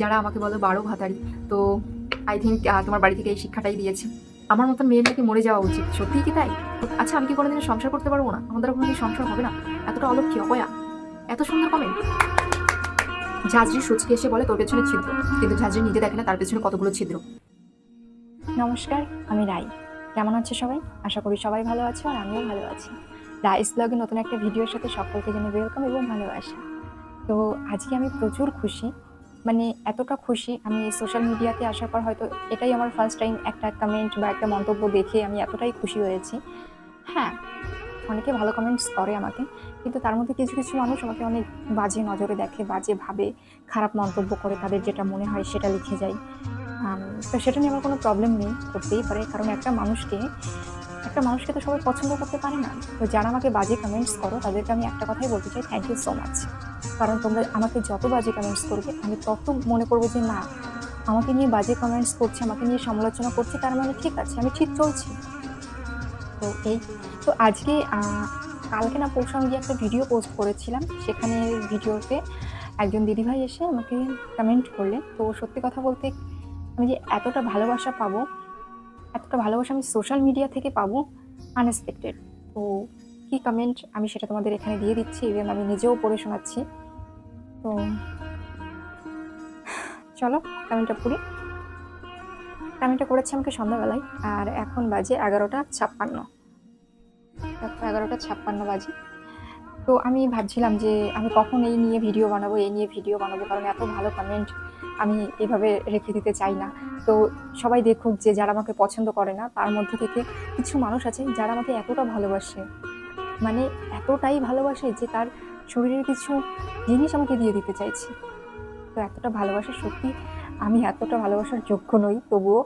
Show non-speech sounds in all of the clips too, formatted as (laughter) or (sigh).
যারা আমাকে বলো বারো ভাতারি, তো আই থিঙ্ক তোমার বাড়ি থেকে এই শিক্ষাটাই দিয়েছে। আমার মতন মেয়ের মরে যাওয়া উচিত। সত্যিই কি তাই? আচ্ছা আমি কি কোনোদিন সংসার করতে পারব না? আমাদের কোনোদিন সংসার হবে না? এতটা অলক্ষী অপয়া। এত সুন্দর কমেন্ট ঝাঁঝরি সুচকে এসে বলে, তোর পেছনে ছিদ্র। কিন্তু ঝাঁঝরি নিজে দেখে না, তার পেছনে কতগুলো ছিদ্র। নমস্কার, আমি রাই। কেমন আছে সবাই? আশা করি সবাই ভালো আছো আর আমিও ভালো আছি। রাইস ব্লগে নতুন একটা ভিডিওর সাথে সকলকে জানাই ওয়েলকাম এবং ভালোবাসা। তো আজকে আমি প্রচুর খুশি। মানে এতটা খুশি, আমি সোশ্যাল মিডিয়াতে আসার পর হয়তো এটাই আমার ফার্স্ট টাইম একটা কমেন্ট বা একটা মন্তব্য দেখে আমি এতটাই খুশি হয়েছি। হ্যাঁ অনেকে ভালো কমেন্টস করে আমাকে, কিন্তু তার মধ্যে কিছু কিছু মানুষ আমাকে অনেক বাজে নজরে দেখে, বাজে ভাবে খারাপ মন্তব্য করে তাদের যেটা মনে হয় সেটা লিখে যায়। তো সেটা নিয়ে আমার কোনো প্রবলেম নেই, করতেই পারে, কারণ একটা মানুষকে একটা মানুষকে তো সবাই পছন্দ করতে পারে না। তো যারা আমাকে বাজে কমেন্টস করো, তাদেরকে আমি একটা কথাই বলতে চাই থ্যাংক ইউ সো মাচ কারণ তোমরা আমাকে যত বাজে কমেন্টস করবে, আমি তত মনে করব যে, না, আমাকে নিয়ে বাজে কমেন্টস করছে, আমাকে নিয়ে সমালোচনা করছে, তার মানে ঠিক আছে, আমি ঠিক চলছি। তো এই, তো আজকে কালকে না পরশু আমি একটা ভিডিও পোস্ট করেছিলাম, সেখানে ভিডিওতে একজন দিদিভাই এসে আমাকে কমেন্ট করলেন। তো সত্যি কথা বলতে, আমি যে এতটা ভালোবাসা পাবো, এতটা ভালোবাসা আমি সোশ্যাল মিডিয়া থেকে পাবো আনএক্সপেক্টেড তো কী কমেন্ট আমি সেটা তোমাদের এখানে দিয়ে দিচ্ছি এবং আমি নিজেও পড়ে শোনাচ্ছি। তো চলো কমেন্টটা পড়ি। কমেন্টটা করেছি আমাকে সন্ধ্যাবেলায়, আর এখন বাজে এগারোটা ছাপ্পান্ন। এগারোটা ছাপ্পান্ন বাজে। তো আমি ভাবছিলাম যে আমি কখন এই নিয়ে ভিডিও বানাবো, এই নিয়ে ভিডিও বানাবো, কারণ এত ভালো কমেন্ট আমি এভাবে রেখে দিতে চাই না। তো সবাই দেখুক যে যারা আমাকে পছন্দ করে না, তার মধ্যে থেকে কিছু মানুষ আছে যারা আমাকে এতটা ভালোবাসে। মানে এতটাই ভালোবাসে যে তার শরীরের কিছু জিনিস আমাকে দিয়ে দিতে চাইছে। তো এতটা ভালোবাসা সত্যি আমি এতটা ভালোবাসার যোগ্য নই, তবুও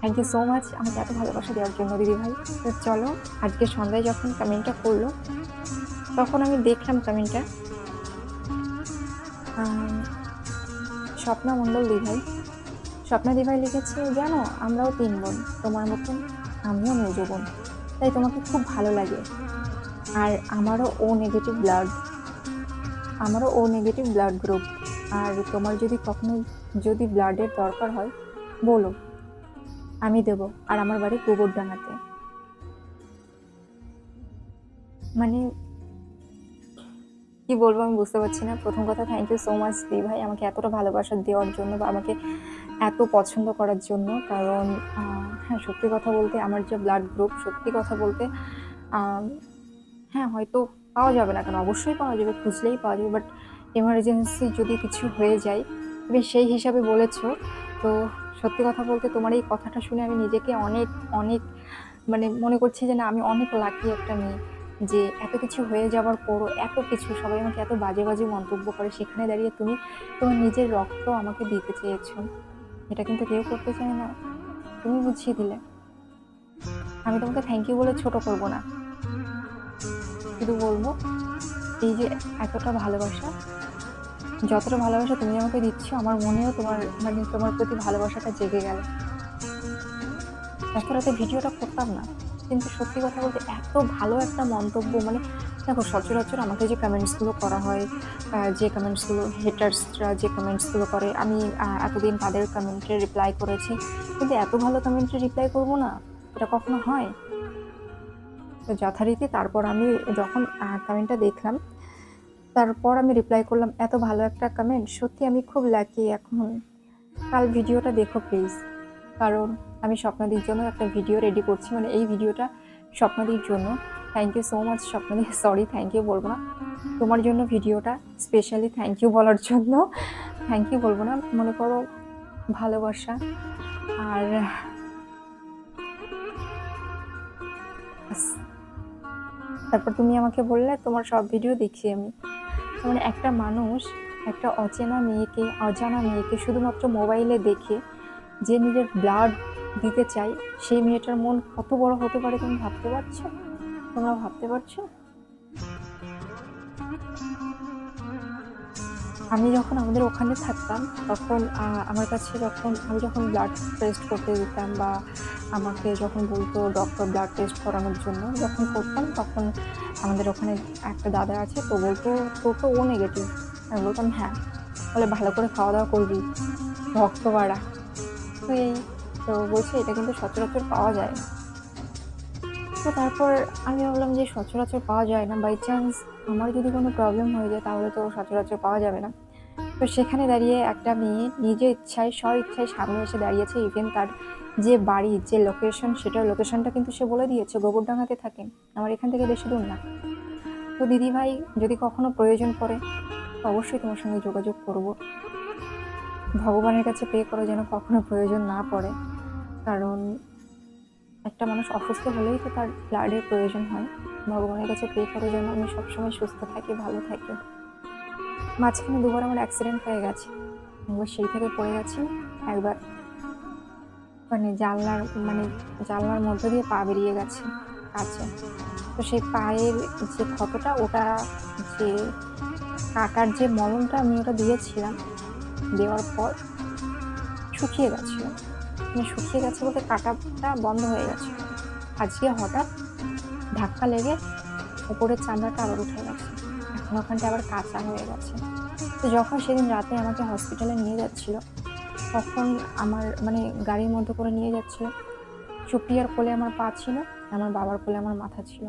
থ্যাংক ইউ সো মাচ আমাকে এত ভালোবাসা দেওয়ার জন্য দিদি ভাই। তো চলো, আজকে সন্ধ্যায় যখন কমেন্টটা করল তখন আমি দেখলাম কমেন্টটা স্বপ্না মণ্ডল দিভাই স্বপ্না দিভাই লিখেছে, জানো, আমরাও তিন বোন, তোমার মতন আমিও মেজ বোন। তাই তোমাকে খুব ভালো লাগে। আর আমারও ও নেগেটিভ ব্লাড আমারও ও নেগেটিভ ব্লাড গ্রুপ আর তোমার যদি কখনো, যদি ব্লাডের দরকার হয়, বলো, আমি দেব। আর আমার বাড়ি গোবর ডাঙাতে মানে কি বলব আমি বুঝতে পারছি না। প্রথম কথা থ্যাংক ইউ সো মাচ দি ভাই, আমাকে এতটা ভালোবাসা দেওয়ার জন্য বা আমাকে এত পছন্দ করার জন্য। কারণ হ্যাঁ সত্যি কথা বলতে, আমার যে ব্লাড গ্রুপ সত্যি কথা বলতে হ্যাঁ হয়তো পাওয়া যাবে না। কেন? অবশ্যই পাওয়া যাবে, খুঁজলেই পাওয়া যাবে। বাট এমার্জেন্সি যদি কিছু হয়ে যায়, তুমি সেই হিসাবে বলেছ। তো সত্যি কথা বলতে তোমার এই কথাটা শুনে আমি নিজেকে অনেক অনেক মানে মনে করছি যে, না, আমি অনেক লাকি একটা মেয়ে যে, এত কিছু হয়ে যাওয়ার পরও এত কিছু, সবাই আমাকে এত বাজে বাজে মন্তব্য করে। সেখানে দাঁড়িয়ে তুমি তোমার নিজের রক্ত আমাকে দিতে চেয়েছো। এটা কিন্তু কেউ করতে চায় না। তুমি বুঝিয়ে দিলে। আমি তোমাকে থ্যাংক ইউ বলে ছোট করব না। শুধু বলব, এই যে এতটা ভালোবাসা, যতটা ভালোবাসা তুমি আমাকে দিচ্ছ, আমার মনেও তোমার মানে তোমার প্রতি ভালোবাসাটা জেগে গেল। এত রাতে ভিডিওটা করতাম না, কিন্তু সত্যি কথা বলতে এত ভালো একটা মন্তব্য মানে দেখো সচরাচর আমাকে যে কমেন্টসগুলো করা হয় যে কমেন্টসগুলো হেটার্সরা যে কমেন্টসগুলো করে, আমি এতদিন তাদের কমেন্টে রিপ্লাই করেছি, কিন্তু এত ভালো কমেন্টে রিপ্লাই করব না, এটা কখনো হয়? তো যথারীতি তারপর আমি যখন কমেন্টটা দেখলাম, তারপর আমি রিপ্লাই করলাম, এত ভালো একটা কমেন্ট সত্যি আমি খুব লাকি এখন। কাল ভিডিওটা দেখো প্লিজ কারণ আমি স্বপ্নাদির জন্য একটা ভিডিও রেডি করছি মানে এই ভিডিওটা স্বপ্নাদির জন্য। থ্যাংক ইউ সো মাচ স্বপ্নাদি সরি থ্যাংক ইউ বলব না। তোমার জন্য ভিডিওটা স্পেশালি থ্যাংক ইউ বলার জন্য। থ্যাংক ইউ বলব না, মনে করো ভালোবাসা। আর। তারপর তুমি আমাকে বললে, তোমার সব ভিডিও দেখি আমি। মানে একটা মানুষ, একটা অচেনা মেয়েকে, অজানা মেয়েকে শুধুমাত্র মোবাইলে দেখে যে নিজের ব্লাড দিতে চাই সেই মেয়েটার মন কত বড় হতে পারে তুমি ভাবতে পারছ? তোমরা ভাবতে পারছ? আমি যখন আমাদের ওখানে থাকতাম, তখন আমার কাছে যখন আমি যখন ব্লাড টেস্ট করতে দিতাম বা আমাকে যখন বলতো ডক্টর ব্লাড টেস্ট করানোর জন্য, যখন করতাম, তখন আমাদের ওখানে একটা দাদা আছে, তো বলতো তোর তো ও নেগেটিভ আমি বলতাম হ্যাঁ বলে ভালো করে খাওয়া দাওয়া করবি রক্ত বাড়া তো এই, তো বলছে, এটা কিন্তু সচরাচর পাওয়া যায়। তো তারপর আমি ভাবলাম যে সচরাচর পাওয়া যায় না। বাই চান্স আমার যদি কোনো প্রবলেম হয়ে যায়, তাহলে তো সচরাচর পাওয়া যাবে না। তো সেখানে দাঁড়িয়ে একটা মেয়ে নিজের ইচ্ছায় স্ব ইচ্ছায় সামনে এসে দাঁড়িয়েছে। ইভেন তার যে বাড়ি, যে লোকেশন সেটার লোকেশনটা কিন্তু সে বলে দিয়েছে, গোবরডাঙ্গাতে থাকেন আমার এখান থেকে বেশি দূর না। তো দিদি ভাই যদি কখনো প্রয়োজন পড়ে অবশ্যই তোমার সঙ্গে যোগাযোগ করব। ভগবানের কাছে পে করে যেন কখনো প্রয়োজন না পড়ে। কারণ একটা মানুষ অসুস্থ হলেই তো তার ব্লাডের প্রয়োজন হয়। ভগবানের কাছে পে করে যেন আমি সবসময় সুস্থ থাকি, ভালো থাকি। মাঝখানে দুবার আমার অ্যাক্সিডেন্ট হয়ে গেছে। একবার সেই থেকে পড়ে গেছি, একবার মানে জানলার মানে জানলার মধ্য দিয়ে পা বেরিয়ে গেছে কাছে। তো সেই পায়ের যে ক্ষতটা, ওটা যে কাটার যে মলমটা আমি ওটা দিয়েছিলাম, দেওয়ার পর শুকিয়ে গেছিল। মানে শুকিয়ে গেছে বলতে কাটাটা বন্ধ হয়ে গেছে। আজকে হঠাৎ ধাক্কা লেগে উপরের চামড়াটা আবার উঠে গেছে। এখন ওখানটা আবার কাঁচা হয়ে গেছে। তো যখন সেদিন রাতে আমাকে হসপিটালে নিয়ে যাচ্ছিল, তখন আমার মানে গাড়ির মধ্যে করে নিয়ে যাচ্ছিল। সুপ্রিয়ার কোলে আমার পা ছিল, আমার বাবার কোলে আমার মাথা ছিল।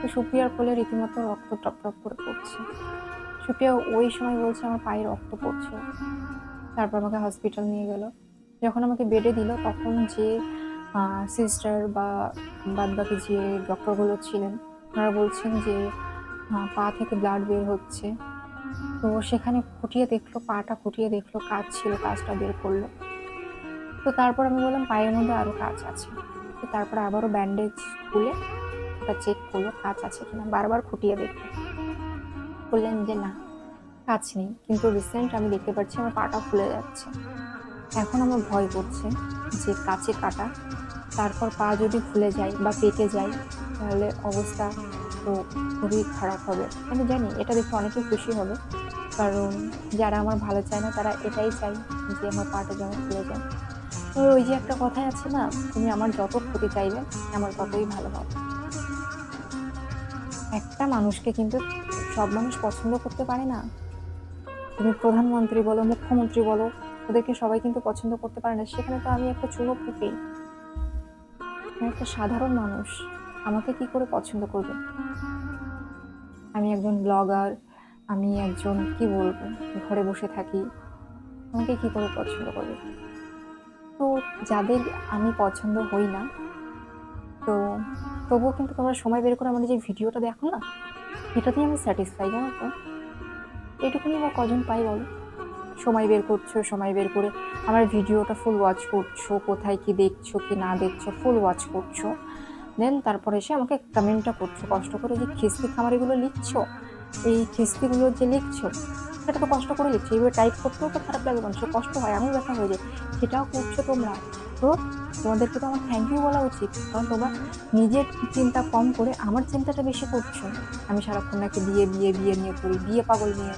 তো সুপ্রিয়ার কোলে রীতিমতো রক্ত টপ টপ করে পড়ছে। সুপ্রিয়া ওই সময় বলছে আমার পায়ে রক্ত পড়ছে। তারপর আমাকে হসপিটাল নিয়ে গেল। যখন আমাকে বেডে দিল তখন যে সিস্টার বা বাদবাকি যে ডক্টরগুলো ছিলেন, ওনারা বলছেন যে পা থেকে ব্লাড বের হচ্ছে। তো সেখানে খুঁটিয়ে দেখল, পাটা খুঁটিয়ে দেখল, কাজ ছিল, কাজটা বের করল। তো তারপর আমি বললাম, পায়ের মধ্যে আরও কাজ আছে। তো তারপর আবারও ব্যান্ডেজ খুলে ওটা চেক করল, কাজ আছে কিনা। বারবার খুঁটিয়ে দেখল। বললেন যে, না, কাজ নেই। কিন্তু রিসেন্ট আমি দেখতে পাচ্ছি আমার পাটা ফুলে যাচ্ছে। এখন আমার ভয় করছে যে কাছে কাটা, তারপর পা যদি ফুলে যায় বা পেটে যায়, তাহলে অবস্থা তো খুবই খারাপ হবে। আমি জানি এটা দেখে অনেকে খুশি হবে, কারণ যারা আমার ভালো চায় না, তারা এটাই চাই যে আমার পাটা যেন ফুলে যায়। তো ওই যে একটা কথাই আছে না, তুমি আমার যত ক্ষতি চাইবে, আমার ততই ভালো হবে। একটা মানুষকে কিন্তু সব মানুষ পছন্দ করতে পারে না। তুমি প্রধানমন্ত্রী বলো, মুখ্যমন্ত্রী বলো ওদেরকে সবাই কিন্তু পছন্দ করতে পারে না। সেখানে তো আমি একটা চুনো পুকি আমি একটা সাধারণ মানুষ। আমাকে কি করে পছন্দ করবে? আমি একজন ব্লগার, আমি একজন, কি বলব, ঘরে বসে থাকি। আমাকে কি করে পছন্দ করবে? তো যাদের আমি পছন্দ হই না, তো তবুও কিন্তু তোমরা সময় বের করে আমার যে ভিডিওটা দেখো না, এটাতেই আমি স্যাটিসফাই জানো তো? এটুকুনি আমার কজন পাই বলো? সময় বের করছ, সময় বের করে আমার ভিডিওটা ফুল ওয়াচ করছ, কোথায় কি দেখছ, কি না দেখছ ফুল ওয়াচ করছ। দেন তারপরে এসে আমাকে কমেন্টটা করছ, কষ্ট করে যে খিস্তি খামারিগুলো লিখছো, এই খিস্তিগুলো যে লিখছো, সেটা তো কষ্ট করে লিখছো, এইভাবে টাইপ করতেও তো খারাপ লাগে মানুষের, কষ্ট হয় এমন ব্যথা হয়ে যায় সেটাও করছ তোমরা। তো তোমাদেরকে তো আমার থ্যাংক ইউ বলা উচিত, কারণ তোমরা নিজের চিন্তা কম করে আমার চিন্তাটা বেশি করছ। আমি সারাক্ষণ নাকি বিয়ে বিয়ে বিয়ে নিয়ে করি, বিয়ে পাগল নিয়ে।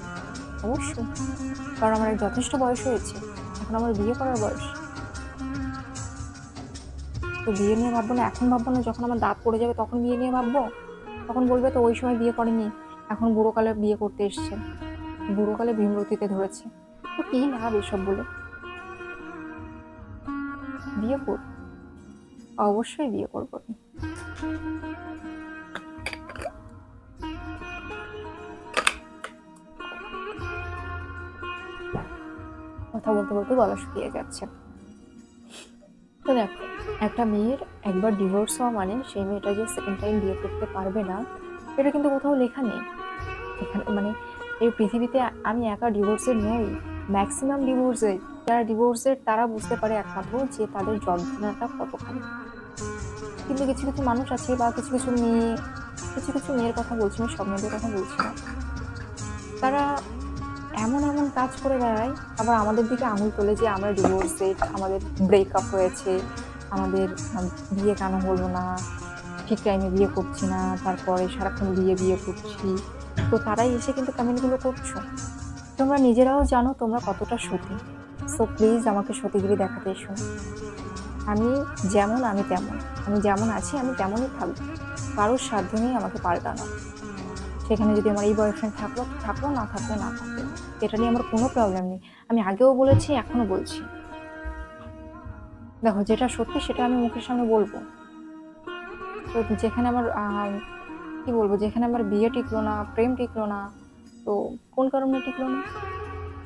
অবশ্যই। কারণ আমার যথেষ্ট বয়স হয়েছে। এখন আমার বিয়ে করার বয়স। তো বিয়ে নিয়ে ভাববো না, এখন ভাববো না, যখন আমার দাঁত পড়ে যাবে তখন বিয়ে নিয়ে ভাববো। তখন বলবে তো ওই সময় বিয়ে করেনি, এখন বুড়োকালে বিয়ে করতে এসছে। বুড়োকালে ভীমরতিতে ধরেছে। তো কী লাভ এসব বলে? বিয়ে কর অবশ্যই বিয়ে করব। কথা বলতে বলতে গলা শুকিয়ে যাচ্ছে। তো দেখো, একটা মেয়ের একবার ডিভোর্স হওয়া মানে সেই মেয়েটা যে সেকেন্ড টাইম বিয়ে করতে পারবে না, এটা কিন্তু কোথাও লেখা নেই। এখানে মানে এই পৃথিবীতে আমি একা ডিভোর্সের নই ম্যাক্সিমাম ডিভোর্সের যারা ডিভোর্সের তারা বুঝতে পারে একমাত্র যে তাদের যন্ত্রণাটা কতখানি। কিন্তু কিছু কিছু মানুষ আছে বা কিছু কিছু মেয়ে, কিছু কিছু মেয়ের কথা বলছি, আমি সব মেয়েদের কথা বলছি না। তারা এমন এমন কাজ করে বেড়ায় আবার আমাদের দিকে আঙুল তোলে যে আমরা ডিভোর্সে আমাদের ব্রেকআপ হয়েছে, আমাদের বিয়ে কেন হলো না, ঠিক টাইমে বিয়ে করছি না, তারপরে সারাক্ষণ বিয়ে বিয়ে করছি। তো তারাই এসে কিন্তু কমেন্টগুলো করছ। তোমরা নিজেরাও জানো তোমরা কতটা সতী। সো প্লিজ আমাকে সতীগিরি দেখাতে এসো। আমি যেমন, আমি তেমন। আমি যেমন আছি, আমি তেমনই থাকব। কারোর সাধ্য নেই আমাকে পাল্টানো। সেখানে যদি আমার এই বয়ফ্রেন্ড থাকল থাকল, না থাকলে, না থাকল। এটা নিয়ে আমার কোনো প্রবলেম নেই। আমি আগেও বলেছি এখনও বলছি। দেখো, যেটা সত্যি সেটা আমি মুখের সামনে বলব। তো যেখানে আমার কি বলব, যেখানে আমার বিয়ে টিকলো না, প্রেম টিকলো না, তো কোন কারণে টিকলো না?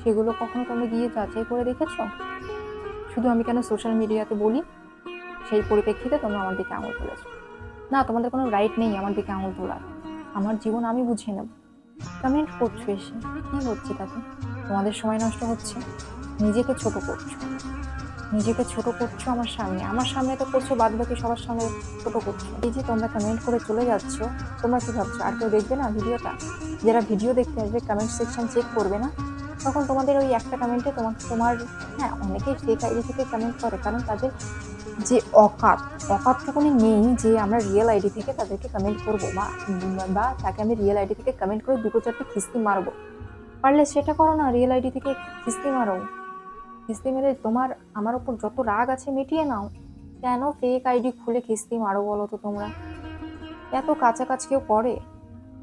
সেগুলো কখনো তোমরা গিয়ে যাচাই করে দেখেছ? শুধু আমি কেন সোশ্যাল মিডিয়াতে বলি? সেই পরিপ্রেক্ষিতে তোমরা আমার দিকে আঙুল তুলেছো। না, তোমাদের কোনো রাইট নেই আমার দিকে আঙুল তোলার। আমার জীবন আমি বুঝিয়ে নেব। কমেন্ট করছ এসে? কি হচ্ছে তাতে? তোমাদের সময় নষ্ট হচ্ছে? নিজেকে ছোট করছ। নিজেকে ছোট করছ আমার সামনে। আমার সামনে তো করছ বাদ বাকি সবার সামনে ছোট করছ। এই যে তোমরা কমেন্ট করে চলে যাচ্ছ, তোমরা কি ভাবছ? আর কেউ দেখবে না ভিডিওটা? যারা ভিডিও দেখতে আসবে কমেন্ট সেকশন চেক করবে না? তখন তোমাদের ওই একটা কমেন্টে তোমার তোমার হ্যাঁ অনেকেই ফেক আইডি থেকে কমেন্ট করে, কারণ তাদের যে অকাত অকাতটুকুনি নেই যে আমরা রিয়েল আইডি থেকে তাদেরকে কমেন্ট করব বা বা তাকে আমি রিয়েল আইডি থেকে কমেন্ট করে দুটো চারটে খিস্তি মারবো। পারলে সেটা করো না রিয়েল আইডি থেকে খিস্তি মারো। খিস্তি মেরে তোমার, আমার ওপর যত রাগ আছে মিটিয়ে নাও। কেন ফেক আইডি খুলে খিস্তি মারো বলো তো তোমরা? এত কাছাকাছি কেউ করে?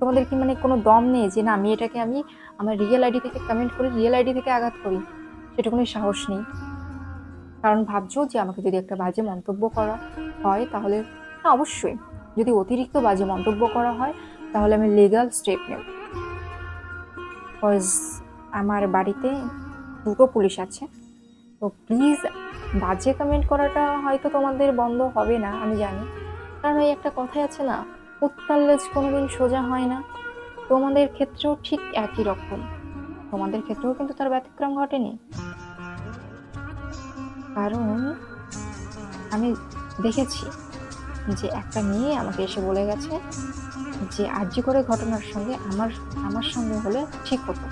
তোমাদের কি মানে কোনো দম নেই যে না আমি এটাকে আমি, আমার রিয়েল আইডি থেকে কমেন্ট করি রিয়েল আইডি থেকে আঘাত করি? সেটা কোনো সাহস নেই। কারণ ভাবছ যে আমাকে যদি একটা বাজে মন্তব্য করা হয় তাহলে অবশ্যই। যদি অতিরিক্ত বাজে মন্তব্য করা হয়, তাহলে আমি লিগাল স্টেপ নেব। আমার বাড়িতে দুটো পুলিশ আছে। তো প্লিজ বাজে কমেন্ট করাটা হয়তো তোমাদের বন্ধ হবে না, আমি জানি। কারণ ওই একটা কথাই আছে না উত্তাল লেজ কোনোদিন সোজা হয় না। তোমাদের ক্ষেত্রেও ঠিক একই রকম। তোমাদের ক্ষেত্রেও কিন্তু তার ব্যতিক্রম ঘটেনি। কারণ আমি দেখেছি যে একটা মেয়ে আমাকে এসে বলে গেছে যে আর্জি করে ঘটনার সঙ্গে আমার আমার সঙ্গে হলে ঠিক হতো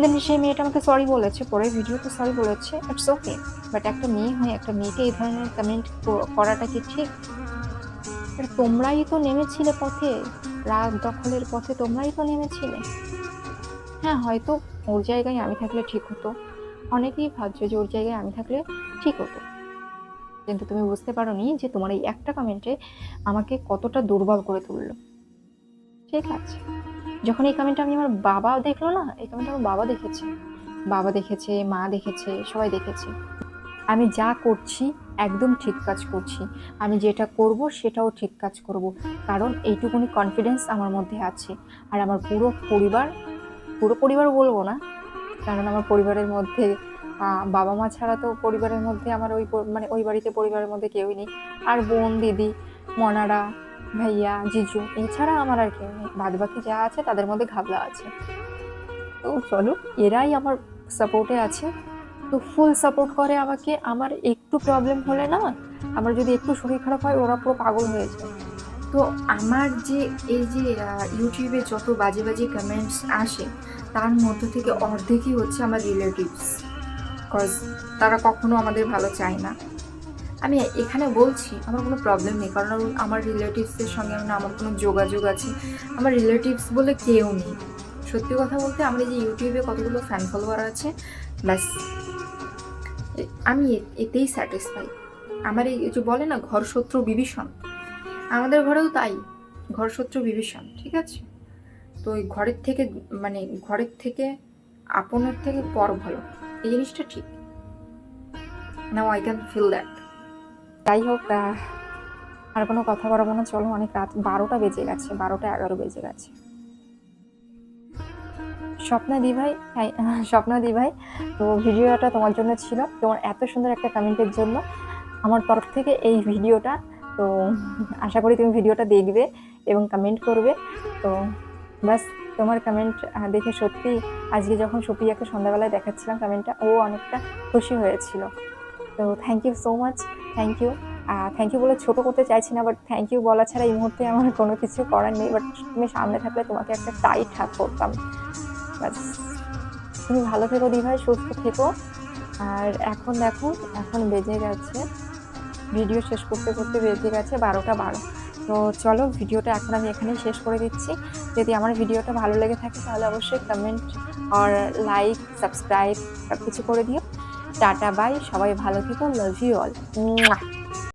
দেন সেই মেয়েটা আমাকে সরি বলেছে পরে ভিডিওতে সরি বলেছে ইটস ওকে বাট একটা মেয়ে হয়ে একটা মেয়েকে এই ধরনের কমেন্ট করাটা কি ঠিক? তোমরাই তো নেমেছিলে পথে, রাগ দখলের পথে তোমরাই তো নেমেছিলে। হ্যাঁ হয়তো ওর জায়গায় আমি থাকলে ঠিক হতো অনেকেই ভাবছ যে ওর জায়গায় আমি থাকলে ঠিক হতো। কিন্তু তুমি বুঝতে পারোনি যে তোমার এই একটা কমেন্টে আমাকে কতটা দুর্বল করে তুললো। ঠিক আছে। যখন এই কমেন্টটা আমি আমার বাবা দেখল না, এই কমেন্টটা আমার বাবা দেখেছে। বাবা দেখেছে, মা দেখেছে, সবাই দেখেছে। আমি যা করছি একদম ঠিক কাজ করছি। আমি যেটা করব সেটাও ঠিক কাজ করব। কারণ এইটুকুনি কনফিডেন্স আমার মধ্যে আছে। আর আমার পুরো পরিবার পুরো পরিবার বলব না কারণ আমার পরিবারের মধ্যে বাবা মা ছাড়া তো পরিবারের মধ্যে আমার ওই মানে ওই বাড়িতে পরিবারের মধ্যে কেউই নেই। আর বোন, দিদি, মনারা, ভাইয়া, জিজু, এছাড়া আমার আর কেউ নেই। বাদ বাকি যা আছে তাদের মধ্যে ঘাবলা আছে। তো চলো, এরাই আমার সাপোর্টে আছে। তো ফুল সাপোর্ট করে আমাকে। আমার একটু প্রবলেম হলে না, আমার যদি একটু শরীর খারাপ হয়, ওরা পুরো পাগল হয়ে যায়। তো আমার যে, এই যে ইউটিউবে যত বাজে বাজে কমেন্টস আসে, তার মধ্য থেকে অর্ধেকই হচ্ছে আমার রিলেটিভস কজ তারা কখনো আমাদের ভালো চায় না। আমি এখানে বলছি, আমার কোনো প্রবলেম নেই, কারণ আমার রিলেটিভসের সঙ্গে না আমার কোনো যোগাযোগ আছে। আমার রিলেটিভস বলে কেউ নেই। সত্যি কথা বলতে, আমার এই যে ইউটিউবে কতগুলো ফ্যান ফলোয়ার আছে, ব্যাস। আমি এতেই স্যাটিসফাই আমার এই যে বলে না ঘর শত্রু বিভীষণ আমাদের ঘরেও তাই। ঘর শত্রু বিভীষণ, ঠিক আছে? তো ওই ঘরের থেকে মানে ঘরের থেকে আপনের থেকে পর ভালো। এই জিনিসটা ঠিক। Now I can feel that যাই হোক আর কোনো কথা বলব না, চলো অনেক রাত, বারোটা বেজে গেছে, বারোটা এগারো বেজে গেছে। স্বপ্না দি ভাই (laughs) স্বপ্না দি ভাই, তো ভিডিওটা তোমার জন্য ছিল। তোমার এত সুন্দর একটা কমেন্টের জন্য আমার তরফ থেকে এই ভিডিওটা তো আশা করি তুমি ভিডিওটা দেখবে এবং কমেন্ট করবে। তো ব্যাস, তোমার কমেন্ট দেখে সত্যি আজকে যখন সুপ্রিয়াকে সন্ধ্যাবেলায় দেখাচ্ছিলাম কমেন্টটা ও অনেকটা খুশি হয়েছিল। তো thank you so much thank you thank you বলে ছোট করতে চাইছি না বাট থ্যাংক ইউ বলা ছাড়া এই মুহূর্তে আমার কোনো কিছু করার নেই। বাট তুমি সামনে থাকলে তোমাকে একটা টাইট হাত করতাম। তুমি ভালো থেকো দিভাই, সুস্থ থেকো। আর এখন দেখো, এখন বেজে গেছে ভিডিও শেষ করতে করতে বেজে গেছে বারোটা বারো। তো চলো ভিডিওটা এখন আমি এখানেই শেষ করে দিচ্ছি। যদি আমার ভিডিওটা ভালো লেগে থাকে তাহলে অবশ্যই কমেন্ট আর লাইক সাবস্ক্রাইব সব কিছু করে দিও। টাটা বাই সবাই ভালো থেকো। Love you all